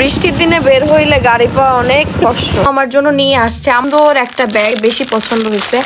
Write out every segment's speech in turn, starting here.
বৃষ্টির দিনে বের হইলে গাড়ি পাওয়া অনেক কষ্ট। আমার জন্য নিয়ে আসছে। আমদোর একটা ব্যাগ বেশি পছন্দ হয়েছে।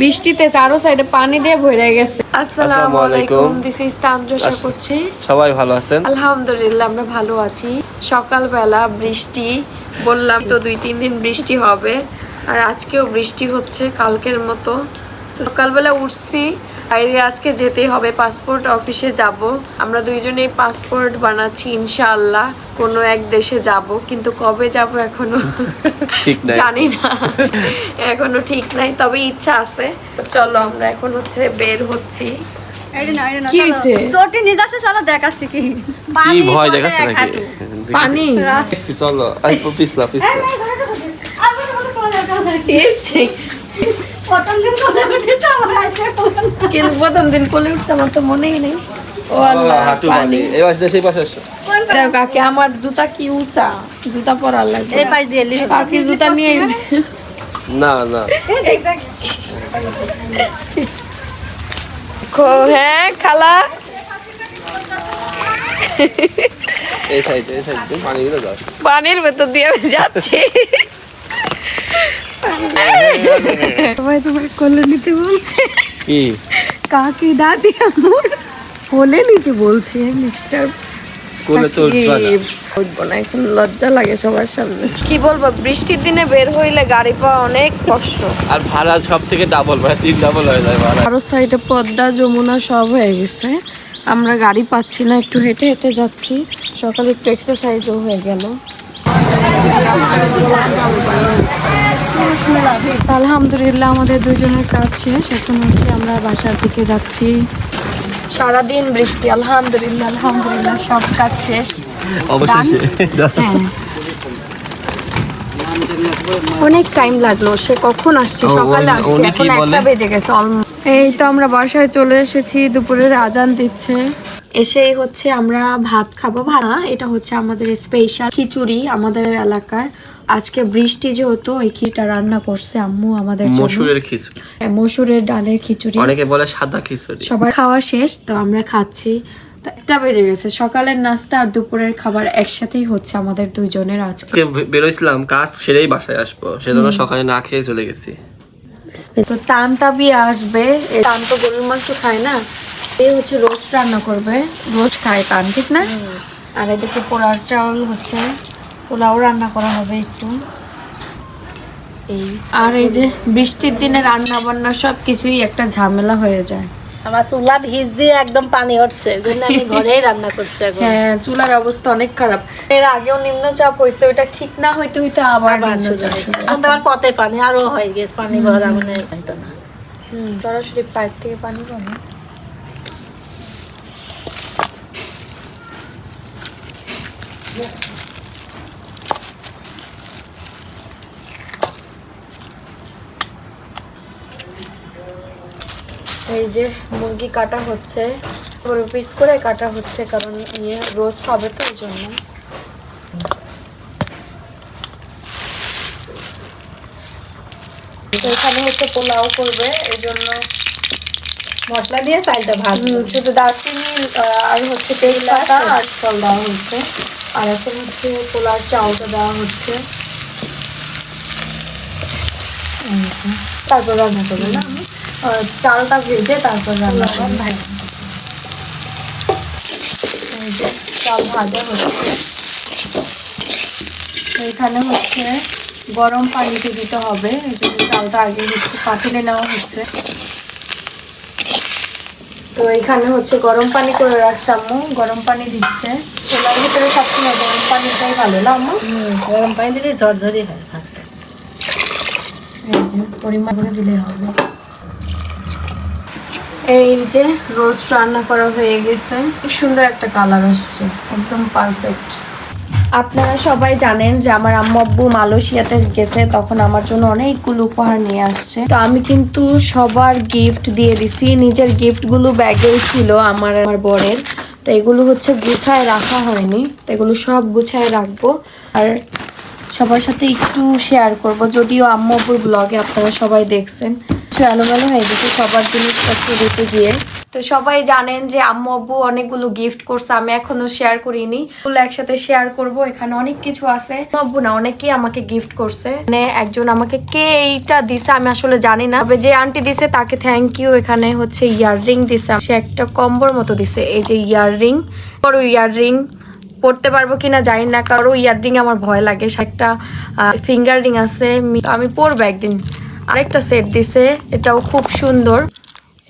বৃষ্টিতে চারো সাইডে পানি দিয়ে ভরে গেছে। আসসালামু আলাইকুম। দিস ইজ তানজোশা করছি। সবাই ভালো আছেন? আলহামদুলিল্লাহ আমরা ভালো আছি। সকালবেলা বৃষ্টি বললাম তো দুই তিন দিন বৃষ্টি হবে। আর আজকেও বৃষ্টি হচ্ছে কালকের মতো। সকালবেলা উঠছি বাইরে আজকে যেতেই হবে পাসপোর্ট অফিসে যাব। আমরা দুইজনেই পাসপোর্ট বানাচ্ছি ইনশাআল্লাহ। কোনো এক দেশে যাব কিন্তু কবে যাব এখনও ঠিক নাই। জানি না। এখনও ঠিক নাই তবে ইচ্ছা আছে। চলো আমরা এখন হচ্ছে বের হচ্ছি। চলো। পানি পিছলা পিছলা। প্রথম দিন কোলে উঠেছে, আমার আজকে কিন্তু প্রথম দিন কোলে উঠছে আমার তো মনেই নেই। ও আল্লাহ পানি। পানি এই পাশে সেই পাশে আসো কোন পাশে? দেখো কাকি আমার জুতা কি উঁচা? জুতা পরার লাগবে এই পাশ দিয়ে কাকি জুতা নিয়ে না না। খো- হ্যাঁ খালা। এই সাইডে এই সাইডে পানি গুলো দাও। পানির ভেতর দিয়ে যাচ্ছি। সবাই তোমার কোলে নিতে বলছে। কি? কাকি দাদি আমার কোলে নিতে বলছে মিস্টার কোলে তো উঠবা না। এখন লজ্জা লাগে সবার সামনে। কি বলব বৃষ্টির দিনে বের হইলে গাড়ি পাওয়া অনেক কষ্ট। আর ভাড়া সব থেকে ডাবল মানে তিন ডাবল হয়ে যায় ভাড়া। আরও সাইডে পদ্মা যমুনা সব হয়ে গেছে। আমরা গাড়ি পাচ্ছি না একটু হেঁটে হেঁটে যাচ্ছি। সকালে একটু এক্সারসাইজও হয়ে গেল। আলহামদুলিল্লাহ আমাদের দুজনের কাজ শেষ। এখন হচ্ছে আমরা বাসার দিকে যাচ্ছি। সারাদিন বৃষ্টি আলহামদুলিল্লাহ আলহামদুলিল্লাহ সব কাজ শেষ। অবশেষে। হ্যাঁ। অনেক টাইম লাগল সে কখন আসছে? সকালে আসছে এখন একটা বেজে গেছে এই তো আমরা বাসায় চলে এসেছি দুপুরের আজান দিচ্ছে। এসেই হচ্ছে আমরা ভাত খাব। ভাত এটা হচ্ছে আমাদের স্পেশাল খিচুড়ি আমাদের এলাকার। আজকে বৃষ্টি যেহেতু ওই খিচুড়িটা রান্না করছে আম্মু আমাদের মসুরের খিচুড়ি। হ্যাঁ, মসুরের ডালের খিচুড়ি। অনেকে বলে সাদা খিচুড়ি। সবার খাওয়া শেষ তো আমরা খাচ্ছি। তো একটা বেজে গেছে সকালের নাস্তা আর দুপুরের খাবার একসাথেই হচ্ছে আমাদের দুজনের আজকে। বেরোইছিলাম কাজ সেরেই বাসায় আসব সেজন্য সকালে না খেয়ে চলে গেছি। তো আসবে টান তো গরুর মাংস খায় না এ হচ্ছে রোস্ট রান্না করবে। রোস্ট খায় টান ঠিক না? আর এদিকে পোলার চাউল হচ্ছে। পোলাও রান্না করা হবে একটু। এই আর এই যে বৃষ্টির দিনে রান্না বান্না সব কিছুই একটা ঝামেলা হয়ে যায়। আমার চুলা ভিজে একদম পানি উঠছে জন্য আমি ঘরেই রান্না করছি এখন। হ্যাঁ চুলার অবস্থা অনেক খারাপ। এর আগেও নিম্নচাপ হয়েছে ওটা ঠিক না হইতে হইতে আবার আবার নিম্নচাপ এখন আমার পথে পানি আরও হয়ে গেছে পানি ভরা মানে হয়তো না। হুম, সরাসরি পাইপ থেকে পানি পাবো এই যে মুরগি কাটা হচ্ছে বড় পিস করে কাটা হচ্ছে কারণ ইয়ে রোস্ট হবে তো এই জন্য। এখানে হচ্ছে পোলাও করবে এই জন্য মশলা দিয়ে চালটা ভাজবো। হুম, শুধু দারচিনি আর হচ্ছে তেজপাতা আর ফল দেওয়া হচ্ছে। আর এখন হচ্ছে পোলার চাউলটা দেওয়া হচ্ছে। তারপর রান্না করবে না আহ, চালটা ভেজে তারপর রান্না এই যে, চাল ভাজা হচ্ছে। এখানে হচ্ছে গরম পানিতে দিতে হবে। এই জন্য চালটা আগে হচ্ছে পাতিলে নেওয়া হচ্ছে। তো এখানে হচ্ছে গরম পানি করে রাখছে আম্মু। গরম পানি দিচ্ছে। চুলার ভিতরে সবসময় গরম পানিটাই ভালো না আম্মু? গরম পানি দিলে ঝরঝরি হয় পরিমাণ করে দিলে হবে। এই যে রোস্ট রান্না করা হয়ে গেছে খুব সুন্দর একটা কালার আসছে, একদম পারফেক্ট আপনারা সবাই জানেন যে আমার আম্মাব্বু মালয়েশিয়াতে গেছে, তখন আমার জন্য অনেকগুলো উপহার নিয়ে আসছে। তো আমি কিন্তু সবার গিফট দিয়ে দিছি, নিজের গিফটগুলো ব্যাগেই ছিল আমার আমার বরের। তো এগুলো হচ্ছে গুছায় রাখা হয়নি, তো এগুলো সব গুছায় রাখব। আর সবার সাথে একটু শেয়ার করব, যদিও আম্মু আব্বুর ব্লগে আপনারা সবাই দেখছেন। কিছু এলোমেলো হয়ে গেছে, সবার জিনিসপত্র দিতে গিয়ে। তো সবাই জানেন যে আম্মু আব্বু অনেকগুলো গিফট করছে, আমি এখনও শেয়ার করিনি। ওগুলো একসাথে শেয়ার করব, এখানে অনেক কিছু আছে। আব্বু না, অনেকেই আমাকে গিফট করছে। মানে একজন আমাকে কে এইটা দিছে আমি আসলে জানি না। তবে যে আন্টি দিছে তাকে থ্যাংক ইউ এখানে হচ্ছে ইয়াররিং দিছে। সে একটা কম্বর মতো দিছে, এই যে ইয়াররিং বড় ইয়াররিং পড়তে পারব কিনা জানি না কারও ইয়াররিং আমার ভয় লাগে। সে একটা ফিঙ্গার রিং আছে, আমি পরবো একদিন। আরেকটা সেট দিছে। এটাও খুব সুন্দর।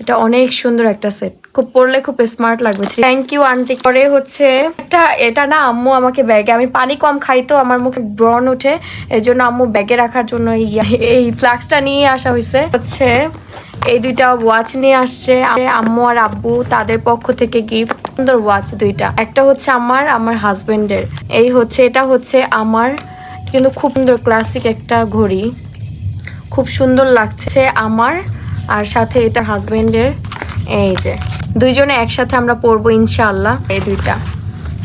এটা অনেক সুন্দর একটা সেট খুব পরলে খুব স্মার্ট লাগবে। থ্যাংক ইউ আন্টি পরে হচ্ছে এটা এটা না আম্মু আমাকে ব্যাগে আমি পানি কম খাই তো, আমার মুখে ব্রণ ওঠে এই জন্য আম্মু ব্যাগে রাখার জন্য এই ফ্লাক্সটা নিয়ে আসা হয়েছে হচ্ছে এই দুইটা ওয়াচ নিয়ে আসছে। আম্মু আর আব্বু তাদের পক্ষ থেকে গিফট সুন্দর ওয়াচ দুইটা। একটা হচ্ছে আমার আমার হাজবেন্ডের এই হচ্ছে, এটা হচ্ছে আমার, কিন্তু খুব সুন্দর ক্লাসিক একটা ঘড়ি। খুব সুন্দর লাগছে আমার আর সাথে এটা হাজবেন্ডের, এই যে। দুইজনে একসাথে আমরা পরবো ইনশাআল্লাহ, এই দুইটা।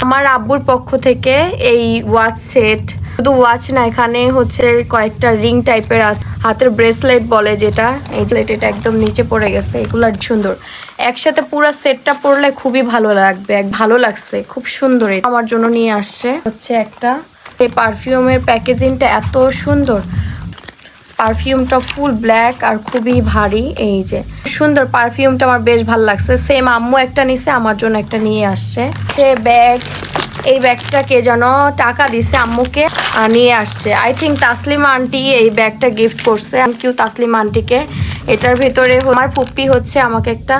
আমার আব্বুর পক্ষ থেকে এই ওয়াচ সেট, শুধু ওয়াচ না, এখানে হচ্ছে কয়েকটা রিং টাইপের আছে। হাতের ব্রেসলেট বলে যেটা, এই এটা একদম নিচে পড়ে গেছে, এগুলো সুন্দর। একসাথে পুরো সেটটা পরলে খুবই ভালো লাগবে, এক ভালো লাগছে, খুব সুন্দর আমার জন্য নিয়ে আসছে হচ্ছে একটা, এই পারফিউমের প্যাকেজিংটা এত সুন্দর। পারফিউমটা ফুল ব্ল্যাক আর খুবই ভারী, এই যে। সুন্দর পারফিউমটা আমার বেশ ভালো লাগছে। সেম আম্মু একটা নিছে, আমার জন্য একটা নিয়ে আসছে। সে ব্যাগ এই ব্যাগটা কে যেন টাকা দিছে আম্মুকে নিয়ে আসছে। আই থিঙ্ক তাসলিমা আন্টি এই ব্যাগটা গিফট করছে। আমি কিউ তাসলিমা আন্টিকে এটার ভিতরে আমার পুপ্পি হচ্ছে, আমাকে একটা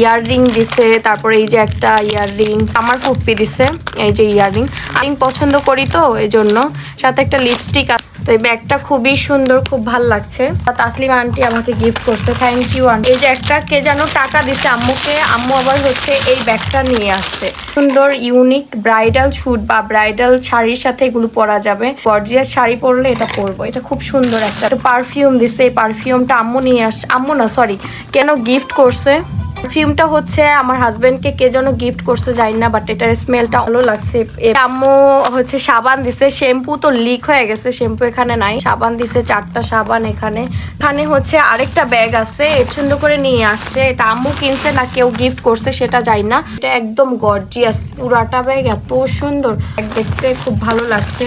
ইয়াররিং দিছে। তারপরে এই যে একটা ইয়াররিং আমার পুপ্পি দিছে, এই যে ইয়াররিং আমি পছন্দ করি তো এই জন্য সাথে একটা লিপস্টিক এই ব্যাগটা খুবই সুন্দর, খুব ভালো লাগছে। তাসলিমা আন্টি আমাকে গিফট করছে। থ্যাংক ইউ আন্টি এই যে একটা কে যেন টাকা দিচ্ছে আম্মুকে, আম্মু আবার হচ্ছে এই ব্যাগটা নিয়ে আসছে। সুন্দর ইউনিক ব্রাইডাল শুট বা ব্রাইডাল শাড়ির সাথে এগুলো পরা যাবে। গর্জিয়াস শাড়ি পরলে এটা পরবো। এটা খুব সুন্দর একটা পারফিউম দিছে। এই পারফিউমটা আম্মু নিয়ে আস আম্মু না সরি কেন গিফট করছে? পারফিউমটা হচ্ছে আমার হাজবেন্ডকে কে যেন গিফট করছে জানি না বাট এটার স্মেলটা ভালো লাগছে। আম্মু হচ্ছে সাবান দিছে শ্যাম্পু তো লিক হয়ে গেছে শ্যাম্পু এখানে নাই। সাবান দিছে, চারটা সাবান এখানে। এখানে হচ্ছে আরেকটা ব্যাগ আছে এ সুন্দর করে নিয়ে আসছে। এটা আম্মু কিনছে না কেউ গিফট করছে সেটা জানি না। এটা একদম গর্জিয়াস পুরাটা ব্যাগ এত সুন্দর। দেখতে খুব ভালো লাগছে।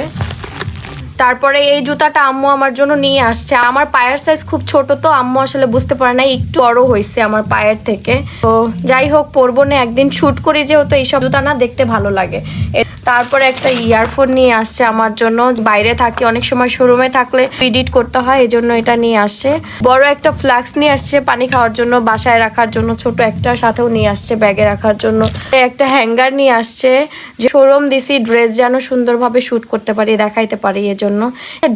তারপরে এই জুতাটা আম্মু আমার জন্য নিয়ে আসছে। আমার পায়ের সাইজ খুব ছোট তো আম্মু আসলে বুঝতে পারে না একটু বড় হয়েছে আমার পায়ের থেকে। তো যাই হোক, পরবো না, একদিন শুট করি যেহেতু এইসব জুতা না দেখতে ভালো লাগে। তারপরে একটা ইয়ারফোন নিয়ে আসছে আমার জন্য। বাইরে থাকি, অনেক সময় শোরুমে থাকলে এডিট করতে হয় এই জন্য এটা নিয়ে আসছে। বড় একটা ফ্লাক্স নিয়ে আসছে পানি খাওয়ার জন্য, বাসায় রাখার জন্য, ছোট একটা, সাথেও নিয়ে আসছে ব্যাগে রাখার জন্য। একটা হ্যাঙ্গার নিয়ে আসছে। শোরুম দিছি ড্রেস যেন সুন্দরভাবে শুট করতে পারি, দেখাইতে পারি এজন্য।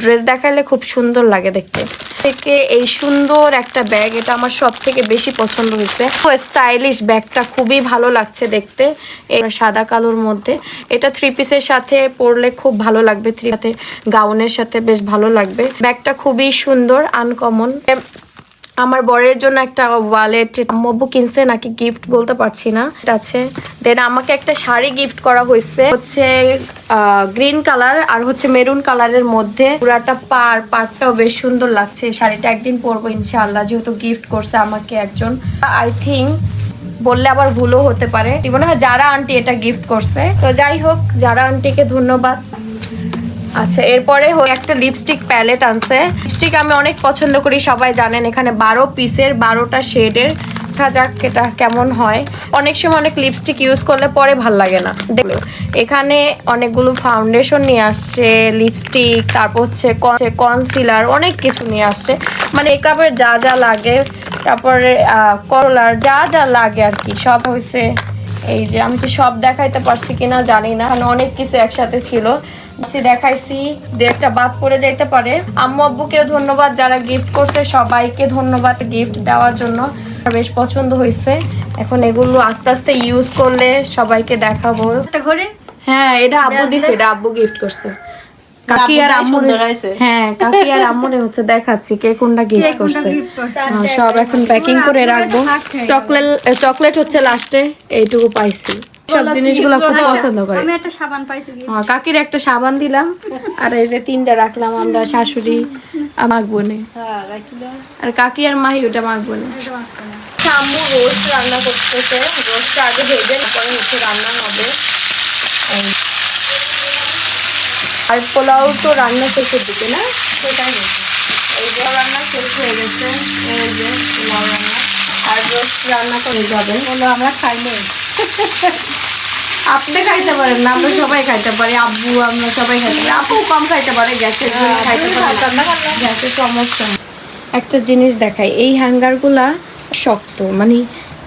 ড্রেস দেখাইলে খুব সুন্দর লাগে দেখতে। থেকে এই সুন্দর একটা ব্যাগ এটা আমার সব থেকে বেশি পছন্দ হয়েছে। স্টাইলিশ ব্যাগটা খুবই ভালো লাগছে দেখতে সাদা কালোর মধ্যে। এটা থ্রি পিসের সাথে পরলে খুব ভালো লাগবে থ্রি সাথে গাউনের সাথে বেশ ভালো লাগবে। ব্যাগটা খুবই সুন্দর আনকমন আমার বরের জন্য একটা ওয়ালেট মব্বু কিনছে নাকি গিফট বলতে পারছি না। আছে। দেন আমাকে একটা শাড়ি গিফট করা হয়েছে। হচ্ছে গ্রিন কালার আর হচ্ছে মেরুন কালারের মধ্যে। পুরাটা পার, পারটাও বেশ সুন্দর লাগছে। শাড়িটা একদিন পরবো ইনশাআল্লাহ, যেহেতু গিফট করছে আমাকে একজন। আই থিঙ্ক বললে আবার ভুলও হতে পারে। মনে হয় যারা আন্টি এটা গিফট করছে। তো যাই হোক, যারা আন্টিকে ধন্যবাদ। আচ্ছা এরপরে একটা লিপস্টিক প্যালেট আনছে। লিপস্টিক আমি অনেক পছন্দ করি, সবাই জানেন এখানে বারো পিসের বারোটা শেডের দেখা যাক এটা কেমন হয়। অনেক সময় অনেক লিপস্টিক ইউজ করলে পরে ভালো লাগে না। এখানে অনেকগুলো ফাউন্ডেশন নিয়ে আসছে লিপস্টিক তারপর হচ্ছে কনসিলার অনেক কিছু নিয়ে আসছে। মানে মেকআপের যা যা লাগে, তারপরে করলার যা যা লাগে আর কি, সব হয়েছে এই যে, আমি কি সব দেখাইতে পারছি কিনা জানি না অনেক কিছু একসাথে ছিল। দেখাইছি দু একটা বাদ পড়ে যাইতে পারে। আম্মু আব্বুকেও ধন্যবাদ যারা গিফট করছে সবাইকে ধন্যবাদ গিফট দেওয়ার জন্য। বেশ পছন্দ হয়েছে এখন এগুলো আস্তে আস্তে ইউজ করলে সবাইকে দেখাবো। হ্যাঁ এটা আব্বু দিছে এটা আব্বু গিফট করছে। কাকি আর আম্মু হ্যাঁ কাকি আর হচ্ছে দেখাচ্ছি কে কোনটা গিফট করছে। হ্যাঁ, সব এখন প্যাকিং করে রাখব। চকলেট চকলেট হচ্ছে লাস্টে এইটুকু পাইছি। সব জিনিসগুলো খুব পছন্দ করে। হ্যাঁ, কাকির একটা সাবান দিলাম। আর এই যে তিনটা রাখলাম আমরা শাশুড়ি আর মাখবো নে। হ্যাঁ। আর কাকি আর মাহি ওটা মাখবো না হচ্ছে আম্মু রোস্ট রান্না করতেছে। রোস্টটা আগে ভেজে হচ্ছে রান্না হবে। আর পোলাও তো রান্না শেষের দিকে না? সেটাই এই যে রান্না শেষ হয়ে গেছে। এই যে পোলাও রান্না। আর রোস্ট রান্না করে যাবে বলল আমরা খাইনি। আপনি খাইতে পারেন না আমরা সবাই খাইতে পারি আব্বু আমরা সবাই খাইতে পারি। আপু কম খাইতে পারে গ্যাসের খাইতে পারে। গ্যাসের সমস্যা একটা জিনিস দেখাই এই হ্যাঙ্গারগুলা শক্ত মানে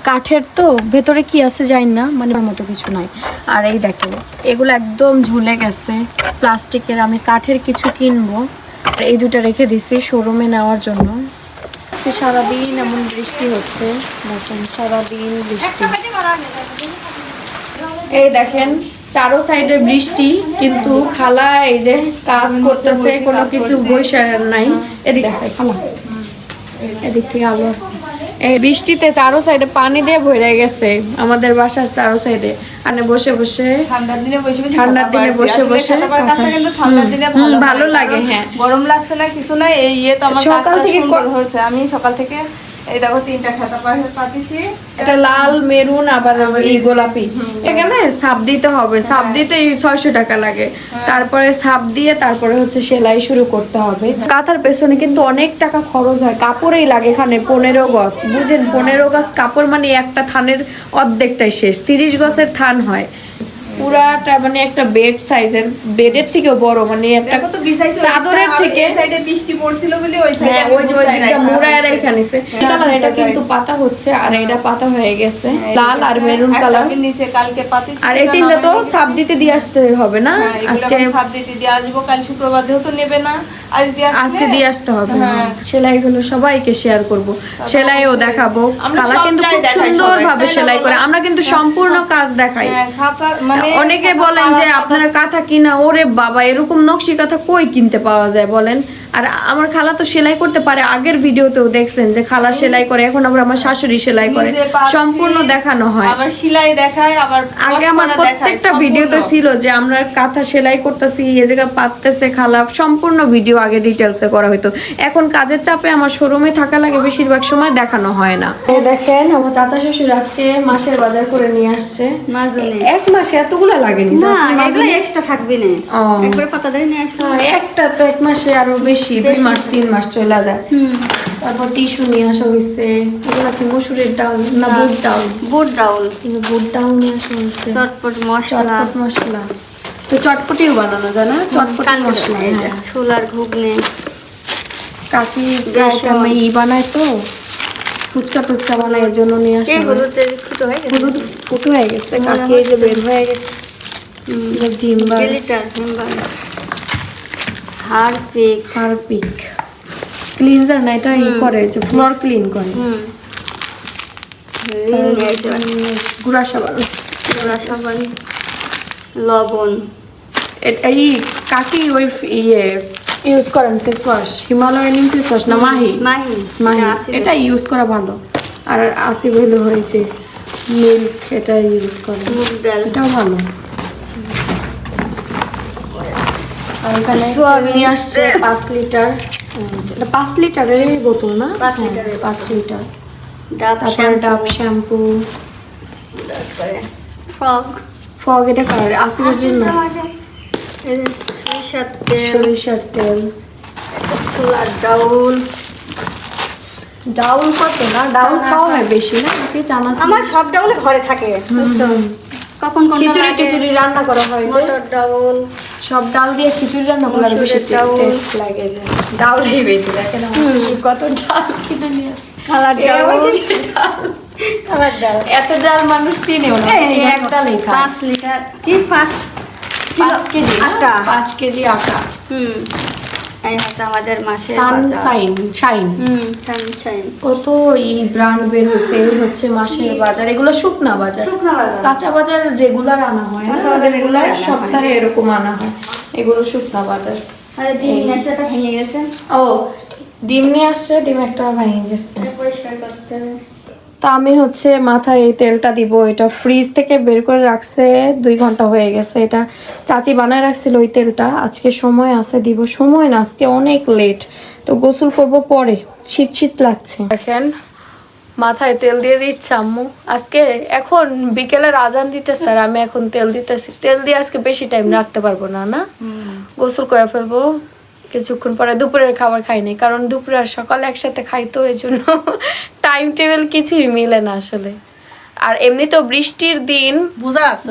কাঠের তো ভেতরে কি আছে জানি না মানে মতো কিছু নাই। আর এই দেখেন এগুলো একদম ঝুলে গেছে প্লাস্টিকের আমি কাঠের কিছু কিনবো। আর এই দুটো রেখে দিছি শোরুমে নেওয়ার জন্য। আজকে সারাদিন এমন বৃষ্টি হচ্ছে, দেখেন সারাদিন বৃষ্টি। এই দেখেন, চারো সাইডে বৃষ্টি, কিন্তু খালা এই যে কাজ করতেছে, কোনো কিছু বৈশাখ নাই। এদিক খালা। এদিক থেকে আলো আসছে। এই বৃষ্টিতে চারো সাইডে পানি দিয়ে ভরে গেছে আমাদের বাসার চারো সাইডে। মানে বসে বসে। ঠান্ডার দিনে বসে বসে ঠান্ডার দিনে বসে বসে ঠান্ডার দিনে ভালো লাগে, হ্যাঁ। গরম লাগছে না কিছু না এই ইয়ে তো আমার সকাল থেকে হচ্ছে আমি সকাল থেকে এই দেখো তিনটা খাতা পাতিছি এটা লাল মেরুন আবার এই গোলাপি। এখানে সাপ দিতে হবে। সাপ দিতে ছয়শো টাকা লাগে। তারপরে সাপ দিয়ে তারপরে হচ্ছে সেলাই শুরু করতে হবে। কাঁথার পেছনে কিন্তু অনেক টাকা খরচ হয়। কাপড়েই লাগে এখানে পনেরো গজ। বুঝেন পনেরো গজ কাপড় মানে একটা থানের অর্ধেকটাই শেষ। তিরিশ গজের থান হয়। পুরাটা মানে একটা বেড সাইজের বেডের থেকেও বড় মানে একটা তো চাদরের থেকে সাইডে বৃষ্টি পড়ছিল বলে ওই সাইডে হ্যাঁ ওই যে ওই দিকটা। মোড়ায় রেখে নিছে। কালার এটা কিন্তু পাতা হচ্ছে আর এটা পাতা হয়ে গেছে। লাল আর মেরুন কালার নিচে কালকে পাতিছি আর এই তিনটা তো সাব দিতে দিয়ে আসতে হবে না? হ্যাঁ, আজকে সাব দিতে দিয়ে আসব কাল শুক্রবার যেহেতু নেবে না আজকে দিয়ে আসতে হবে। হ্যাঁ। সেলাইগুলো সবাইকে শেয়ার করব। সেলাইও দেখাবো। কালা কিন্তু খুব সুন্দর ভাবে সেলাই করে। আমরা কিন্তু সম্পূর্ণ কাজ দেখাই। হ্যাঁ, মানে অনেকে বলেন যে আপনারা কাঁথা কিনা ওরে বাবা এরকম নকশি কাঁথা কই কিনতে পাওয়া যায় বলেন? আর আমার খালা তো সেলাই করতে পারে আগের ভিডিওতেও দেখছেন যে খালা সেলাই করে এখন আবার আমার শাশুড়ি সেলাই করে। সম্পূর্ণ দেখানো হয়। আবার সেলাই দেখায় আবার আগে আমার প্রত্যেকটা ভিডিওতে ছিল যে আমরা কাঁথা সেলাই করতেছি এ জায়গায় পাততেছে খালা সম্পূর্ণ ভিডিও আগে ডিটেলসে করা হতো এখন কাজের চাপে আমার শোরুমে থাকা লাগে বেশিরভাগ সময় দেখানো হয় না। এই দেখেন আমার চাচা শ্বশুর আজকে মাসের বাজার করে নিয়ে আসছে। মাজনে এক মাসে এতগুলো লাগেনি না এগুলো এক্সট্রা থাকবে না। একবারে পাতা আসলো হ্যাঁ, একটা তো এক মাসে আরও বেশি দুই মাস তিন মাস চলে যায়। তারপর টিস্যু নিয়ে আসা হয়েছে। এগুলা কি মসুরের ডাল না বুট ডাল? বুট ডাউল কিন্তু বুট ডাল নিয়ে আসা হয়েছে। চটপট মশলা। চটপট মশলা। তো চটপটিও বানানো যায় না? চটপটি মশলা হ্যাঁ। ছোলার ঘুগনি। কাকি ই বানায় তো। ফুচকা টুচকা বানায় এর জন্য নিয়ে আসা। হলুদের ফুটো হয়ে গেছে। হলুদ ফুটো হয়ে গেছে। কাকি এই যে বের হয়ে গেছে। ডিম বা হারপিক। হারপিক। ক্লিনজার না এটা ই করে যে ফ্লোর ক্লিন করে। হুম। রিং সাবান। গুঁড়া সাবান লবণ। এ- এই কাকি ওই ইয়ে ইউজ করেন face wash Himalayan face wash না মাহি? মাহি। মাহি। এটা। ইউজ করা ভালো। আর আসিফ হইল হয়েছে মিল্ক এটা ইউজ করে। এটাও ভালো। আর এখানে। নিয়ে আসছে। পাঁচ লিটার এটা পাঁচ লিটারের বোতল না? পাঁচ হ্যাঁ, লিটারের পাঁচ লিটার। তারপরে ডাব শ্যাম্পু। তারপরে ফগ। ফগ এটা কার? আসিফের জন্য সরিষার তেল। সরিষার তেল। ছোলার ডাউল। ডাউল কত না? ডাউল খাওয়া। হয় বেশি না? চানা আমার সব ডাউল ঘরে থাকে বুঝছ? কখন কোন খিচুড়ি টিচুড়ি রান্না করা হয় যে। মটর ডাউল। সব ডাল দিয়ে খিচুড়ি রান্না করলে বেশি টেস্ট লাগে যে। ডাউলই বেশি লাগে না কত ডাল কিনে নিয়ে আসে। কালার ডাউল। ডাল। কালার ডাল এত ডাল মানুষ চিনেও না এক ডালই খায়। পাঁচ লিটার কি পাঁচ পাঁচ কেজি আটা। পাঁচ কেজি আটা। হুম। এই হচ্ছে আমাদের মাসের বাজার। সানশাইন শাইন হুম সানশাইন কত ই ব্র্যান্ড বের হচ্ছে এই হচ্ছে মাসের বাজার। এগুলো শুকনা বাজার। শুকনো বাজার। কাঁচা বাজার রেগুলার আনা হয় না হয়। সপ্তাহে এরকম আনা হয়। এগুলো শুকনা বাজার। আরে ডিম ভেঙে গেছে। ও ডিম নিয়ে আসছে ডিম একটা ভেঙে গেছে। পরিষ্কার করতে হবে। তা আমি হচ্ছে মাথায় এই তেলটা দিব এটা ফ্রিজ থেকে বের করে রাখছে দুই ঘণ্টা হয়ে গেছে। এটা চাচি বানায় রাখছিল ওই তেলটা। আজকে সময় আছে দিব সময় না আজকে অনেক লেট তো গোসল করব পরে শীত শীত লাগছে। দেখেন মাথায় তেল দিয়ে দিচ্ছে আম্মু। আজকে এখন বিকেলের আজান দিতে স্যার আমি এখন তেল দিতেছি। তেল দিয়ে আজকে বেশি টাইম রাখতে পারব না না? গোসল করে ফেলব। কিছুক্ষণ পরে দুপুরের খাবার খাইনি কারণ দুপুরে আর সকালে একসাথে খাই তো এই জন্য টাইম টেবিল কিছুই মিলে না আসলে। আর এমনি তো বৃষ্টির দিন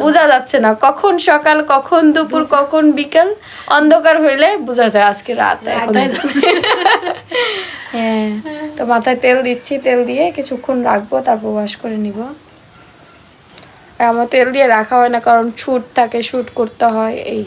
বোঝা যাচ্ছে না। কখন সকাল কখন দুপুর কখন বিকাল অন্ধকার হইলে বোঝা যায় আজকে রাত এখন। হ্যাঁ তো মাথায় তেল দিচ্ছি তেল দিয়ে কিছুক্ষণ রাখব তারপর ওয়াশ করে নিব। আর আমার তেল দিয়ে রাখা হয় না কারণ শুট থাকে শুট করতে হয় এই।